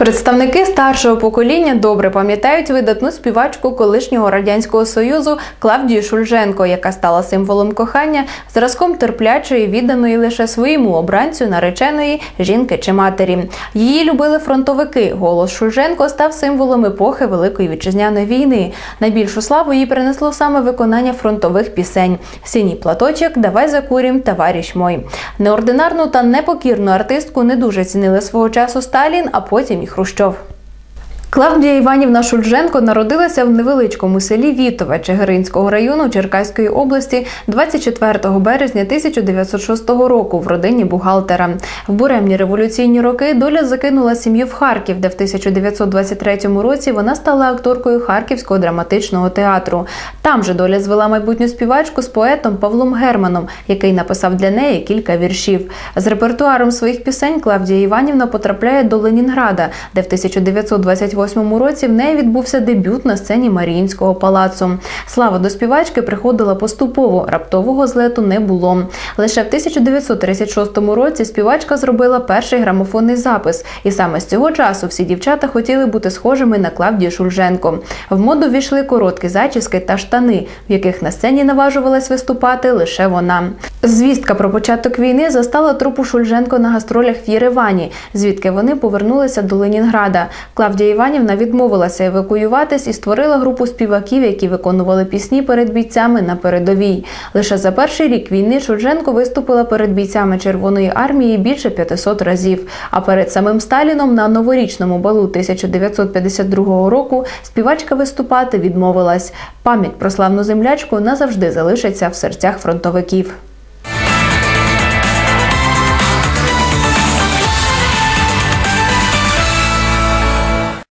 Представники старшого покоління добре пам'ятають видатну співачку колишнього радянського союзу Клавдію Шульженко, яка стала символом кохання, зразком терплячої, відданої лише своєму обранцю нареченої жінки чи матері. Її любили фронтовики. Голос Шульженко став символом епохи Великої вітчизняної війни. Найбільшу славу їй принесло саме виконання фронтових пісень: Синій платочок, Давай закурім, товариш мой. Неординарну та непокірну артистку не дуже цінили свого часу Сталін, а потім і Хрущов. Клавдія Іванівна Шульженко народилася в невеличкому селі Вітове Чигиринського району Черкаської області 24 березня 1906 року в родині бухгалтера. В буремні революційні роки доля закинула сім'ю в Харків, де в 1923 році вона стала акторкою Харківського драматичного театру. Там же доля звела майбутню співачку з поетом Павлом Германом, який написав для неї кілька віршів. З репертуаром своїх пісень Клавдія Іванівна потрапляє до Ленінграда, де в 1928 2008 році в неї відбувся дебют на сцені Маріїнського палацу. Слава до співачки приходила поступово, раптового злету не було. Лише в 1936 році співачка зробила перший грамофонний запис, і саме з цього часу всі дівчата хотіли бути схожими на Клавдію Шульженко. В моду війшли короткі зачіски та штани, в яких на сцені наважувалась виступати лише вона. Звістка про початок війни застала трупу Шульженко на гастролях в Єревані, звідки вони повернулися до Ленінграда. Клавдія Іванівна Іванівна відмовилася евакуюватись і створила групу співаків, які виконували пісні перед бійцями на передовій. Лише за перший рік війни Шульженко виступила перед бійцями Червоної армії більше 500 разів. А перед самим Сталіном на новорічному балу 1952 року співачка виступати відмовилась. Пам'ять про славну землячку назавжди залишиться в серцях фронтовиків.